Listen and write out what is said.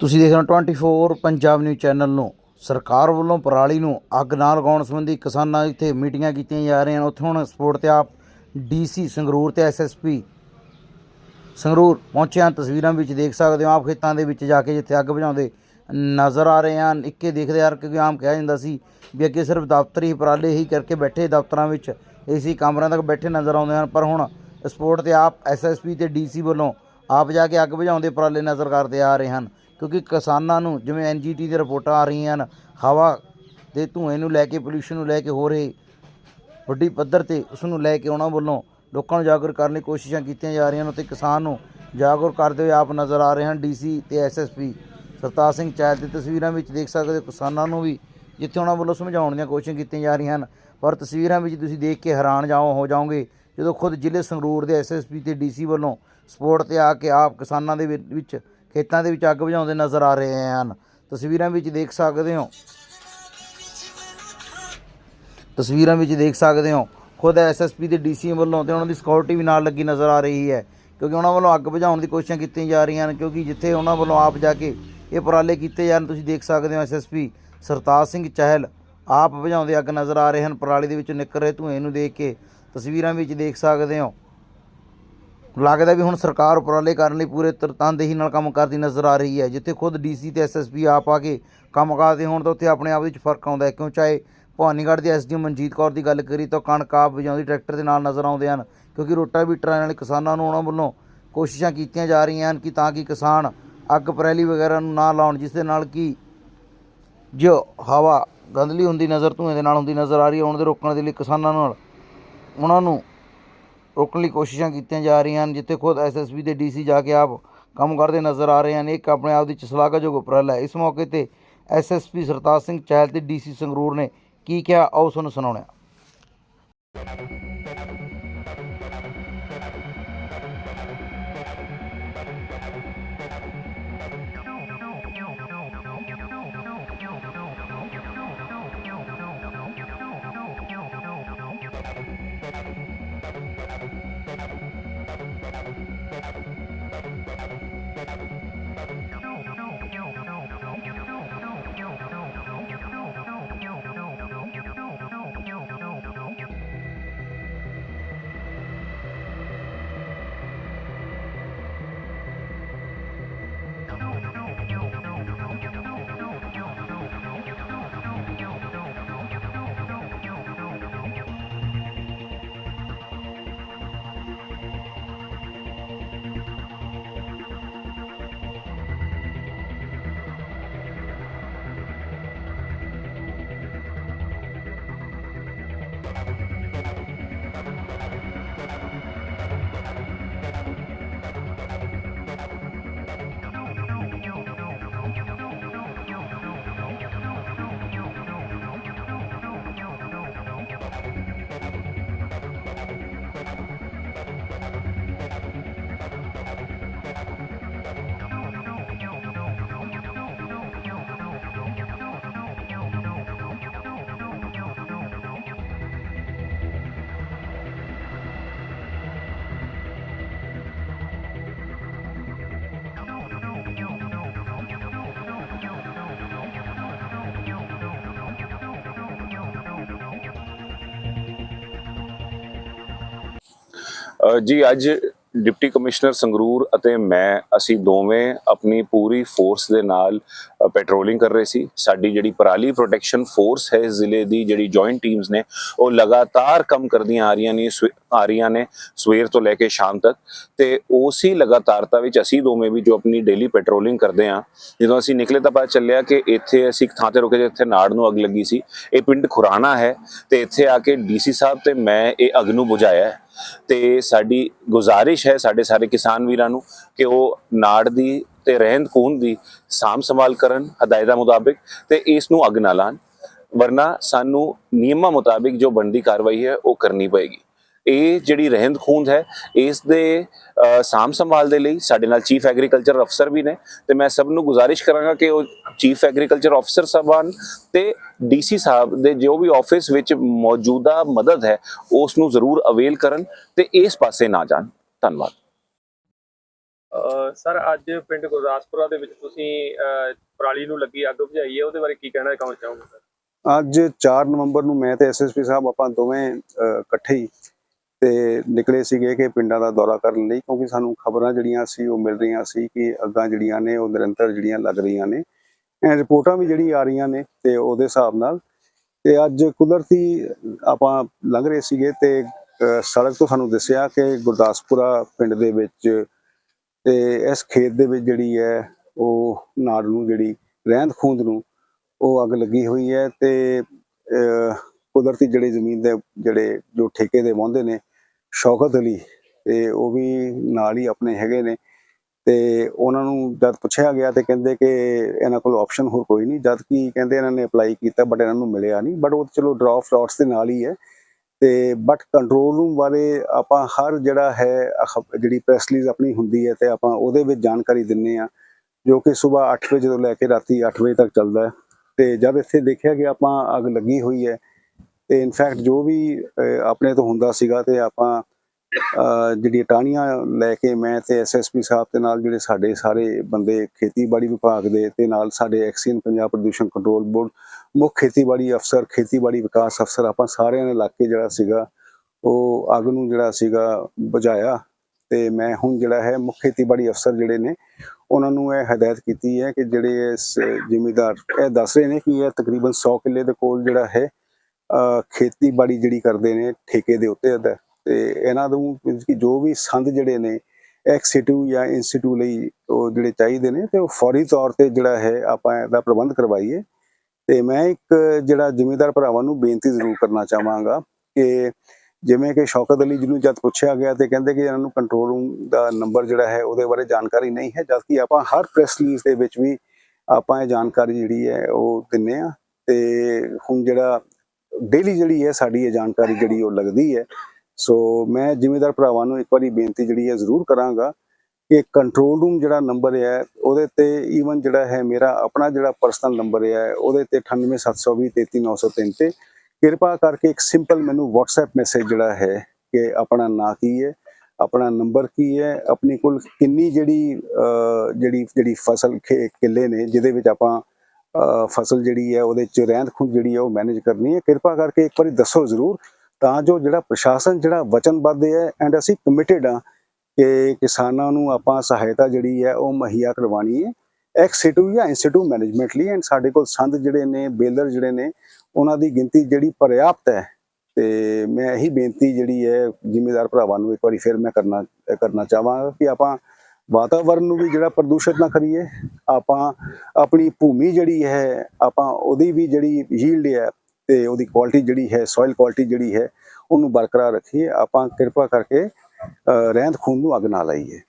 ਤੁਸੀਂ ਦੇਖ ਰਹੇ ਹੋ 24 ਪੰਜਾਬ ਨਿਊਜ਼ ਚੈਨਲ ਨੂੰ। ਸਰਕਾਰ ਵੱਲੋਂ ਪਰਾਲੀ ਨੂੰ ਅੱਗ ਨਾ ਲਗਾਉਣ ਸੰਬੰਧੀ ਕਿਸਾਨਾਂ ਇੱਥੇ ਮੀਟਿੰਗਾਂ ਕੀਤੀਆਂ ਜਾ ਰਹੀਆਂ ਹਨ ਉੱਥੇ ਹੁਣ ਸਪੋਰਟ ਤੇ ਆਪ ਡੀਸੀ ਸੰਗਰੂਰ ਤੇ ਐਸਐਸਪੀ ਸੰਗਰੂਰ ਪਹੁੰਚੇ ਹਨ ਤਸਵੀਰਾਂ ਵਿੱਚ ਦੇਖ ਸਕਦੇ ਹੋ, ਆਪ ਖੇਤਾਂ ਦੇ ਵਿੱਚ ਜਾ ਕੇ ਜਿੱਥੇ ਅੱਗ ਬੁਝਾਉਂਦੇ ਨਜ਼ਰ ਆ ਰਹੇ ਹਨ। ਇੱਕੇ ਦੇਖਦੇ ਯਾਰ ਕਿਉਂਕਿ ਆਮ ਕਿਹਾ ਜਾਂਦਾ ਸੀ ਵੀ ਅੱਗੇ ਸਿਰਫ ਦਫ਼ਤਰੀ ਪਰਾਲੇ ਹੀ ਕਰਕੇ ਬੈਠੇ ਦਫ਼ਤਰਾਂ ਵਿੱਚ ਏਸੀ ਕਮਰਿਆਂ ਤੱਕ ਬੈਠੇ ਨਜ਼ਰ ਆਉਂਦੇ ਹਨ। ਪਰ ਹੁਣ ਸਪੋਰਟ ਤੇ ਆਪ ਐਸਐਸਪੀ ਤੇ ਡੀਸੀ ਵੱਲੋਂ ਆਪ ਜਾ ਕੇ ਅੱਗ ਬੁਝਾਉਣ ਦੇ ਉਪਰਾਲੇ ਨਜ਼ਰ ਕਰਦੇ ਆ ਰਹੇ ਹਨ, ਕਿਉਂਕਿ ਕਿਸਾਨਾਂ ਨੂੰ ਜਿਵੇਂ ਐਨਜੀਟੀ ਦੀਆਂ ਰਿਪੋਰਟਾਂ ਆ ਰਹੀਆਂ ਹਨ, ਹਵਾ ਦੇ ਧੂਏ ਨੂੰ ਲੈ ਕੇ, ਪੋਲੂਸ਼ਨ ਨੂੰ ਲੈ ਕੇ, ਹੋ ਰਹੇ ਵੱਡੀ ਪੱਧਰ ਤੇ ਉਸ ਨੂੰ ਲੈ ਕੇ ਉਹਨਾਂ ਵੱਲੋਂ ਲੋਕਾਂ ਨੂੰ ਜਾਗਰੂਕ ਕਰਨ ਲਈ ਕੋਸ਼ਿਸ਼ਾਂ ਕੀਤੀਆਂ ਜਾ ਰਹੀਆਂ ਹਨ ਅਤੇ ਕਿਸਾਨ ਨੂੰ ਜਾਗਰੂਕ ਕਰਦੇ ਹੋਏ ਆਪ ਨਜ਼ਰ ਆ ਰਹੇ ਹਨ। ਡੀਸੀ ਤੇ ਐਸਐਸਪੀ ਸਰਤਾਜ ਸਿੰਘ ਚਾਹਲ ਦੀ ਤਸਵੀਰਾਂ ਵਿੱਚ ਦੇਖ ਸਕਦੇ ਹੋ, ਕਿਸਾਨਾਂ ਨੂੰ ਵੀ ਜਿੱਥੇ ਉਹਨਾਂ ਵੱਲੋਂ ਸਮਝਾਉਣ ਦੀਆਂ ਕੋਸ਼ਿਸ਼ਾਂ ਕੀਤੀਆਂ ਜਾ ਰਹੀਆਂ ਹਨ। ਪਰ ਤਸਵੀਰਾਂ ਵਿੱਚ ਤੁਸੀਂ ਦੇਖ ਕੇ ਹੈਰਾਨ ਜਾਓ ਹੋ ਜਾਓਗੇ ਜਦੋਂ ਖੁਦ ਜ਼ਿਲ੍ਹੇ ਸੰਗਰੂਰ ਦੇ ਐਸਐਸਪੀ ਤੇ ਡੀਸੀ ਵੱਲੋਂ ਸਪੋਰਟ ਤੇ ਆ ਕੇ ਆਪ ਕਿਸਾਨਾਂ ਦੇ ਵਿ- ਵਿੱਚ, ਖੇਤਾਂ ਦੇ ਵਿੱਚ ਅੱਗ ਬੁਝਾਉਂਦੇ ਨਜ਼ਰ ਆ ਰਹੇ ਹਨ। ਤਸਵੀਰਾਂ ਵਿੱਚ ਦੇਖ ਸਕਦੇ ਹੋ। ਤਸਵੀਰਾਂ ਵਿੱਚ ਦੇਖ ਸਕਦੇ ਹੋ। ਖੁਦ ਐਸਐਸਪੀ ਤੇ ਡੀਸੀ ਵੱਲੋਂ ਤੇ ਉਹਨਾਂ ਦੀ ਸਿਕਿਉਰਿਟੀ ਵੀ ਨਾਲ ਲੱਗੀ ਨਜ਼ਰ ਆ ਰਹੀ ਹੈ। ਕਿਉਂਕਿ ਉਹਨਾਂ ਵੱਲੋਂ ਅੱਗ ਬੁਝਾਉਣ ਦੀ ਕੋਸ਼ਿਸ਼ਾਂ ਕੀਤੀਆਂ ਜਾ ਰਹੀਆਂ ਹਨ, ਕਿਉਂਕਿ ਜਿੱਥੇ ਉਹਨਾਂ ਵੱਲੋਂ ਆਪ ਜਾ ਕੇ ਇਹ ਉਪਰਾਲੇ ਕੀਤੇ ਜਾਣ, ਤੁਸੀਂ ਦੇਖ ਸਕਦੇ ਹੋ ਐਸਐਸਪੀ ਸਰਤਾਜ ਸਿੰਘ ਚਹਿਲ ਆਪ ਬੁਝਾਉਂਦੇ ਅੱਗ ਨਜ਼ਰ ਆ ਰਹੇ ਹਨ। ਪਰਾਲੀ ਦੇ ਵਿੱਚੋਂ ਨਿਕਲ ਰਹੇ ਧੂਏ ਨੂੰ ਦੇਖ ਕੇ ਤਸਵੀਰਾਂ ਵਿੱਚ ਦੇਖ ਸਕਦੇ ਹੋ। ਲੱਗਦਾ ਵੀ ਹੁਣ ਸਰਕਾਰ ਉਪਰਾਲੇ ਕਰਨ ਲਈ ਪੂਰੇ ਤਰਤਾਂਦੇਹੀ ਨਾਲ ਕੰਮ ਕਰਦੀ ਨਜ਼ਰ ਆ ਰਹੀ ਹੈ। ਜਿੱਥੇ ਖੁਦ ਡੀਸੀ ਤੇ ਐਸਐਸਪੀ ਆਪ ਆ ਕੇ ਕੰਮ ਕਰਦੇ ਹੋਣ ਤਾਂ ਉੱਥੇ ਆਪਣੇ ਆਪ ਵਿੱਚ ਫ਼ਰਕ ਆਉਂਦਾ ਹੈ। ਕਿਉਂ? ਚਾਹੇ ਭਵਾਨੀਗੜ੍ਹ ਦੀ ਐਸਡੀ ਮਨਜੀਤ ਕੌਰ ਦੀ ਗੱਲ ਕਰੀ ਤਾਂ ਕਣਕ ਆਪ ਵਜਾਉਂਦੀ, ਟਰੈਕਟਰ ਦੇ ਨਾਲ ਨਜ਼ਰ ਆਉਂਦੇ ਹਨ। ਕਿਉਂਕਿ ਰੋਟਾਵੀਟਰਾਂ ਨਾਲ ਕਿਸਾਨਾਂ ਨੂੰ ਉਹਨਾਂ ਵੱਲੋਂ ਕੋਸ਼ਿਸ਼ਾਂ ਕੀਤੀਆਂ ਜਾ ਰਹੀਆਂ ਹਨ ਕਿ ਤਾਂ ਕਿ ਕਿਸਾਨ ਅੱਗ ਪਰੈਲੀ ਵਗੈਰਾ ਨੂੰ ਨਾ ਲਾਉਣ, ਜਿਸ ਦੇ ਨਾਲ ਕਿ ਜੋ ਹਵਾ ਗੰਦਲੀ ਹੁੰਦੀ ਨਜ਼ਰ, ਧੂਏ ਦੇ ਨਾਲ ਹੁੰਦੀ ਨਜ਼ਰ ਆ ਰਹੀ ਹੈ, ਉਹਨਾਂ ਦੇ ਰੋਕਣ ਦੇ ਲਈ ਕਿਸਾਨਾਂ ਨਾਲ ਉਹਨਾਂ ਨੂੰ ਰੋਕਣ ਲਈ ਕੋਸ਼ਿਸ਼ਾਂ ਕੀਤੀਆਂ ਜਾ ਰਹੀਆਂ ਹਨ ਜਿੱਥੇ ਖੁਦ ਐਸਐਸਬੀ ਦੇ ਡੀਸੀ ਜਾ ਕੇ ਆਪ ਕੰਮ ਕਰਦੇ ਨਜ਼ਰ ਆ ਰਹੇ ਹਨ। ਇੱਕ ਆਪਣੇ ਆਪ ਦੀ ਸ਼ਲਾਘਾਯੋਗ ਉਪਰਾਲਾ ਹੈ। ਇਸ ਮੌਕੇ ਤੇ ਐਸਐਸਪੀ ਸਰਤਾਜ ਸਿੰਘ ਚਹਿਲ ਤੇ ਡੀਸੀ ਸੰਗਰੂਰ ਨੇ ਕੀ ਕਿਹਾ ਆਓ ਤੁਹਾਨੂੰ ਸੁਣਾਉਂਦੇ ਹਾਂ। ਅ, ਜੀ, ਅੱਜ ਡਿਪਟੀ ਕਮਿਸ਼ਨਰ ਸੰਗਰੂਰ ਅਤੇ ਮੈਂ, ਅਸੀਂ ਦੋਵੇਂ ਆਪਣੀ ਪੂਰੀ ਫੋਰਸ ਦੇ ਨਾਲ ਪੈਟਰੋਲਿੰਗ ਕਰ ਰਹੇ ਸੀ। ਸਾਡੀ ਜਿਹੜੀ ਪਰਾਲੀ ਪ੍ਰੋਟੈਕਸ਼ਨ ਫੋਰਸ ਹੈ ਇਸ ਜ਼ਿਲ੍ਹੇ ਦੀ, ਜਿਹੜੀ ਜੁਆਇੰਟ ਟੀਮਸ ਨੇ, ਉਹ ਲਗਾਤਾਰ ਕੰਮ ਕਰਦੀਆਂ ਆ ਰਹੀਆਂ ਨੇ, ਸਵੇ- ਆ ਰਹੀਆਂ ਨੇ ਸਵੇਰ ਤੋਂ ਲੈ ਕੇ ਸ਼ਾਮ ਤੱਕ। ਤੇ ਉਸੇ ਲਗਾਤਾਰਤਾ ਵਿੱਚ ਅਸੀਂ ਦੋਵੇਂ ਵੀ ਜੋ ਆਪਣੀ ਡੇਲੀ ਪੈਟਰੋਲਿੰਗ ਕਰਦੇ ਆ ਜਦੋਂ ਅਸੀਂ ਨਿਕਲੇ ਤਾਂ ਪਤਾ ਚੱਲਿਆ ਕਿ ਇੱਥੇ ਅਸੀਂ ਇੱਕ ਥਾਂ ਤੇ ਰੁਕੇ, ਜਿੱਥੇ ਨਾੜ ਨੂੰ ਅੱਗ ਲੱਗੀ ਸੀ। ਇਹ ਪਿੰਡ ਖੁਰਾਣਾ ਹੈ ਤੇ ਇੱਥੇ ਆ ਕੇ ਡੀਸੀ ਸਾਹਿਬ ਤੇ ਮੈਂ ਇਹ ਅੱਗ ਨੂੰ ਬੁਝਾਇਆ ਤੇ ਸਾਡੀ ਗੁਜ਼ਾਰਿਸ਼ ਹੈ ਸਾਡੇ ਸਾਰੇ ਕਿਸਾਨ ਵੀਰਾਂ ਨੂੰ ਕਿ ਉਹ ਨਾੜ ਦੀ ਤੇ ਰਹਿੰਦ ਖੂਨ ਦੀ ਸਾਂਭ ਸੰਭਾਲ ਕਰਨ ਹਦਾਇਤਾਂ ਮੁਤਾਬਿਕ ਤੇ ਇਸ ਨੂੰ ਅੱਗ ਨਾ ਲਾਣ, ਵਰਨਾ ਸਾਨੂੰ ਨਿਯਮਾਂ ਮੁਤਾਬਿਕ ਜੋ ਬਣਦੀ ਕਾਰਵਾਈ ਹੈ ਉਹ ਕਰਨੀ ਪਏਗੀ। ਇਹ ਜਿਹੜੀ ਰਹਿੰਦ ਖੂੰਦ ਹੈ ਇਸ ਦੇ ਸਾਂਭ ਸੰਭਾਲ ਦੇ ਲਈ ਸਾਡੇ ਨਾਲ ਚੀਫ ਐਗਰੀਕਲਚਰ ਅਫਸਰ ਵੀ ਨੇ ਤੇ ਮੈਂ ਸਭ ਨੂੰ ਗੁਜ਼ਾਰਿਸ਼ ਕਰਾਂਗਾ ਕਿ ਉਹ ਚੀਫ ਐਗਰੀਕਲਚਰ ਅਫਸਰ ਸਾਹਿਬਾਨ ਤੇ ਡੀਸੀ ਸਾਹਿਬ ਦੇ ਜੋ ਵੀ ਆਫਿਸ ਵਿੱਚ ਮੌਜੂਦਾ ਮਦਦ ਹੈ ਉਸ ਨੂੰ ਜ਼ਰੂਰ ਅਵੇਲ ਕਰਨ ਤੇ ਇਸ ਪਾਸੇ ਨਾ ਜਾਣ। ਧੰਨਵਾਦ। ਸਰ ਅੱਜ ਪਿੰਡ ਗੁਰਦਾਸਪੁਰਾ ਦੇ ਵਿੱਚ ਤੁਸੀਂ ਪਰਾਲੀ ਨੂੰ ਲੱਗੀ ਅੱਗ ਬੁਝਾਈ ਹੈ ਉਹਦੇ ਬਾਰੇ ਕੀ ਕਹਿਣਾ ਚਾਹੋਗੇ ਚਾਹੋਗੇ ਸਰ? ਅੱਜ 4 ਨਵੰਬਰ ਨੂੰ ਮੈਂ ਤੇ ਐਸਐਸਪੀ ਸਾਹਿਬ ਆਪਾਂ ਦੋਵੇਂ ਇਕੱਠੇ ਹੀ ਤੇ ਨਿਕਲੇ ਸੀਗੇ ਕਿ ਪਿੰਡਾਂ ਦਾ ਦੌਰਾ ਕਰਨ ਲਈ, ਕਿਉਂਕਿ ਸਾਨੂੰ ਖਬਰਾਂ ਜਿਹੜੀਆਂ ਸੀ, ਉਹ ਮਿਲ ਰਹੀਆਂ ਸੀ ਕਿ ਅੱਗਾਂ ਜਿਹੜੀਆਂ ਨੇ, ਉਹ ਨਿਰੰਤਰ ਜਿਹੜੀਆਂ ਲੱਗ ਰਹੀਆਂ ਨੇ। ਰਿਪੋਰਟਾਂ ਵੀ ਜਿਹੜੀ ਆ ਰਹੀਆਂ ਨੇ ਤੇ ਉਹਦੇ ਹਿਸਾਬ ਨਾਲ ਤੇ ਅੱਜ ਕੁਦਰਤੀ ਆਪਾਂ ਲੰਘ ਰਹੇ ਸੀਗੇ ਤੇ ਸੜਕ ਤੋਂ ਸਾਨੂੰ ਦੱਸਿਆ ਕਿ ਗੁਰਦਾਸਪੁਰਾ ਪਿੰਡ ਦੇ ਵਿੱਚ ਤੇ ਇਸ ਖੇਤ ਦੇ ਵਿੱਚ ਜਿਹੜੀ ਹੈ, ਉਹ ਨਾੜ ਨੂੰ ਜਿਹੜੀ ਰਹਿੰਦ ਖੂੰਦ ਨੂੰ, ਉਹ ਅੱਗ ਲੱਗੀ ਹੋਈ ਹੈ ਤੇ ਕੁਦਰਤੀ ਜਿਹੜੇ ਜ਼ਮੀਨ ਦੇ ਜਿਹੜੇ ਜੋ ਠੇਕੇ ਦੇ ਵਾਹੁੰਦੇ ਨੇ ਸ਼ੌਕਤ ਅਲੀ ਤੇ ਉਹ ਵੀ ਨਾਲ ਹੀ ਆਪਣੇ ਹੈਗੇ ਨੇ ਤੇ ਉਹਨਾਂ ਨੂੰ ਜਦ ਪੁੱਛਿਆ ਗਿਆ ਤੇ ਕਹਿੰਦੇ ਕਿ ਇਹਨਾਂ ਕੋਲ ਆਪਸ਼ਨ ਹੋਰ ਕੋਈ ਨਹੀਂ, ਜਦ ਕਿ ਕਹਿੰਦੇ ਇਹਨਾਂ ਨੇ ਅਪਲਾਈ ਕੀਤਾ ਬਟ ਇਹਨਾਂ ਨੂੰ ਮਿਲਿਆ ਨਹੀਂ ਬਟ ਉਹ ਚਲੋ ਡਰਾਅ ਫਲੋਟਸ ਦੇ ਨਾਲ ਹੀ ਹੈ ਤੇ ਬਟ ਕੰਟਰੋਲ ਰੂਮ ਬਾਰੇ ਆਪਾਂ ਹਰ ਜਿਹੜਾ ਹੈ ਅਖ- ਜਿਹੜੀ ਪ੍ਰੈਸ ਰਿਲੀਜ਼ ਆਪਣੀ ਹੁੰਦੀ ਹੈ ਤੇ ਆਪਾਂ ਉਹਦੇ ਵਿੱਚ ਜਾਣਕਾਰੀ ਦਿੰਨੇ ਆ ਜੋ ਕਿ ਸਵੇਰ 8 ਵਜੇ ਤੋਂ ਲੈ ਕੇ ਰਾਤੀ 8 ਵਜੇ ਤੱਕ ਚੱਲਦਾ ਹੈ ਤੇ ਜਦ ਇੱਥੇ ਦੇਖਿਆ ਕਿ ਆਪਾਂ ਅੱਗ ਲੱਗੀ ਹੋਈ ਹੈ ਤੇ ਇਨਫੈਕਟ ਜੋ ਵੀ ਆਪਣੇ ਤੋਂ ਹੁੰਦਾ ਸੀਗਾ ਤੇ ਆਪਾਂ ਅਹ, ਜਿਹੜੀ ਟਾਹਣੀਆਂ ਲੈ ਕੇ ਮੈਂ ਤੇ ਐਸਐਸਪੀ ਸਾਹਿਬ ਦੇ ਨਾਲ ਜਿਹੜੇ ਸਾਡੇ ਸਾਰੇ ਬੰਦੇ ਖੇਤੀਬਾੜੀ ਵਿਭਾਗ ਦੇ ਤੇ ਨਾਲ ਸਾਡੇ ਐਕਸੀਨ ਪੰਜਾਬ ਪ੍ਰਦੂਸ਼ਣ ਕੰਟਰੋਲ ਬੋਰਡ ਮੁੱਖ ਖੇਤੀਬਾੜੀ ਅਫਸਰ ਖੇਤੀਬਾੜੀ ਵਿਕਾਸ ਅਫਸਰ ਆਪਾਂ ਸਾਰਿਆਂ ਨੇ ਲੱਗ ਕੇ ਜਿਹੜਾ ਸੀਗਾ ਉਹ ਅੱਗ ਨੂੰ ਜਿਹੜਾ ਸੀਗਾ ਬੁਝਾਇਆ ਤੇ ਮੈਂ ਹੁਣ ਜਿਹੜਾ ਹੈ ਮੁੱਖ ਖੇਤੀਬਾੜੀ ਅਫਸਰ ਜਿਹੜੇ ਨੇ ਉਹਨਾਂ ਨੂੰ ਇਹ ਹਦਾਇਤ ਕੀਤੀ ਹੈ ਕਿ ਜਿਹੜੇ ਇਸ ਜ਼ਿਮੀਦਾਰ ਇਹ ਦੱਸ ਰਹੇ ਨੇ ਕਿ ਇਹ ਤਕਰੀਬਨ 100 ਕਿੱਲੇ ਦੇ ਕੋਲ ਜਿਹੜਾ ਹੈ ਖੇਤੀਬਾੜੀ ਜਿਹੜੀ ਕਰਦੇ ਨੇ ਠੇਕੇ ਦੇ ਉੱਤੇ ਅਦਾ ਤੇ ਇਹਨਾਂ ਨੂੰ ਜੋ ਵੀ ਸੰਦ ਜਿਹੜੇ ਨੇ ਐਕਸੀਟੂ ਜਾਂ ਇੰਸਟੀਟਿਊਟ ਲਈ ਉਹ ਜਿਹੜੇ ਚਾਹੀਦੇ ਨੇ ਤੇ ਉਹ ਫੌਰੀ ਤੌਰ ਤੇ ਜਿਹੜਾ ਹੈ ਆਪਾਂ ਇਹਦਾ ਪ੍ਰਬੰਧ ਕਰਵਾਈਏ। ਤੇ ਮੈਂ ਇੱਕ ਜਿਹੜਾ ਜ਼ਿਮੀਦਾਰ ਭਰਾਵਾਂ ਨੂੰ ਬੇਨਤੀ ਜ਼ਰੂਰ ਕਰਨਾ ਚਾਹਾਂਗਾ ਕਿ ਜਿਵੇਂ ਕਿ ਸ਼ੌਕਤ ਅਲੀ ਜੀ ਨੂੰ ਜਦ ਪੁੱਛਿਆ ਗਿਆ ਤੇ ਕਹਿੰਦੇ ਕਿ ਇਹਨਾਂ ਨੂੰ ਕੰਟਰੋਲ ਰੂਮ ਦਾ ਨੰਬਰ ਜਿਹੜਾ ਹੈ ਉਹਦੇ ਬਾਰੇ ਜਾਣਕਾਰੀ ਨਹੀਂ ਹੈ, ਜਦ ਕਿ ਆਪਾਂ ਹਰ ਪ੍ਰੈਸ ਰਿਲੀਜ਼ ਦੇ ਵਿੱਚ ਵੀ ਆਪਾਂ ਇਹ ਜਾਣਕਾਰੀ ਜਿਹੜੀ ਹੈ ਉਹ ਦਿੰਨੇ ਆ ਤੇ ਹੁਣ ਜਿਹੜਾ ਡੇਲੀ ਜਿਹੜੀ ਹੈ ਸਾਡੀ ਇਹ ਜਾਣਕਾਰੀ ਜਿਹੜੀ ਉਹ ਲੱਗਦੀ ਹੈ। ਸੋ ਮੈਂ ਜ਼ਿਮੀਦਾਰ ਭਰਾਵਾਂ ਨੂੰ ਇੱਕ ਵਾਰੀ ਬੇਨਤੀ ਜਿਹੜੀ ਹੈ ਜ਼ਰੂਰ ਕਰਾਂਗਾ ਕਿ ਕੰਟਰੋਲ ਰੂਮ ਜਿਹੜਾ ਨੰਬਰ ਹੈ, ਉਹਦੇ ਤੇ ਈਵਨ ਜਿਹੜਾ ਹੈ ਮੇਰਾ ਆਪਣਾ ਜਿਹੜਾ ਪਰਸਨਲ ਨੰਬਰ ਹੈ, ਉਹਦੇ ਤੇ 98720 33903 ਤੇ ਕਿਰਪਾ ਕਰਕੇ ਇੱਕ ਸਿੰਪਲ ਮੈਨੂੰ WhatsApp ਮੈਸੇਜ ਜਿਹੜਾ ਹੈ ਕਿ ਆਪਣਾ ਨਾਂ ਕੀ ਹੈ, ਆਪਣਾ ਨੰਬਰ ਕੀ ਹੈ, ਆਪਣੀ ਕੋਲ ਕਿੰਨੀ ਜਿਹੜੀ ਜਿਹੜੀ ਜਿਹੜੀ ਫਸਲ ਖੇ- ਕਿੱਲੇ ਨੇ, ਜਿਹਦੇ ਵਿੱਚ ਆਪਾਂ ਫਸਲ ਜਿਹੜੀ ਹੈ, ਉਹਦੇ ਚ ਰਹਿੰਦ ਖੂੰਦ ਜਿਹੜੀ ਹੈ, ਉਹ ਮੈਨੇਜ ਕਰਨੀ ਹੈ। ਕਿਰਪਾ ਕਰਕੇ ਇੱਕ ਵਾਰੀ ਦੱਸੋ ਜ਼ਰੂਰ, ਤਾਂ ਜੋ ਜਿਹੜਾ ਪ੍ਰਸ਼ਾਸਨ ਜਿਹੜਾ ਵਚਨਬੱਧ ਹੈ ਐਂਡ ਅਸੀਂ ਕਮਿਟਿਡ ਆ ਕਿ ਕਿਸਾਨਾਂ ਨੂੰ ਆਪਾਂ ਸਹਾਇਤਾ ਜਿਹੜੀ ਹੈ, ਉਹ ਮੁਹੱਈਆ ਕਰਵਾਉਣੀ ਹੈ ਐਕਸੀਟੂ ਜਾਂ ਇੰਸਟੀਟਿਊਟ ਮੈਨੇਜਮੈਂਟ ਲਈ। ਐਂਡ ਸਾਡੇ ਕੋਲ ਸੰਦ ਜਿਹੜੇ ਨੇ, ਬੇਲਰ ਜਿਹੜੇ ਨੇ, ਉਹਨਾਂ ਦੀ ਗਿਣਤੀ ਜਿਹੜੀ ਪਰਿਆਪਤ ਹੈ। ਤੇ ਮੈਂ ਇਹੀ ਬੇਨਤੀ ਜਿਹੜੀ ਹੈ, ਜ਼ਿਮੀਦਾਰ ਭਰਾਵਾਂ ਨੂੰ ਇੱਕ ਵਾਰੀ ਫਿਰ ਮੈਂ ਕਰਨਾ ਕਰਨਾ ਚਾਹਾਂਗਾ ਕਿ ਆਪਾਂ ਵਾਤਾਵਰਨ ਨੂੰ ਵੀ ਜਿਹੜਾ ਪ੍ਰਦੂਸ਼ਿਤ ਨਾ ਕਰੀਏ, ਆਪਾਂ ਆਪਣੀ ਭੂਮੀ ਜਿਹੜੀ ਹੈ, ਆਪਾਂ ਉਹਦੀ ਵੀ ਜਿਹੜੀ ਯੀਲਡ ਹੈ ਤੇ ਉਹਦੀ ਕੁਆਲਿਟੀ ਜਿਹੜੀ ਹੈ ਸੋਇਲ ਕੁਆਲਿਟੀ ਜਿਹੜੀ ਹੈ, ਉਹਨੂੰ ਬਰਕਰਾਰ ਰੱਖੀਏ। ਆਪਾਂ ਕਿਰਪਾ ਕਰਕੇ ਰਹਿੰਦ ਖੂੰਦ ਨੂੰ ਅੱਗ ਨਾ ਲਾਈਏ।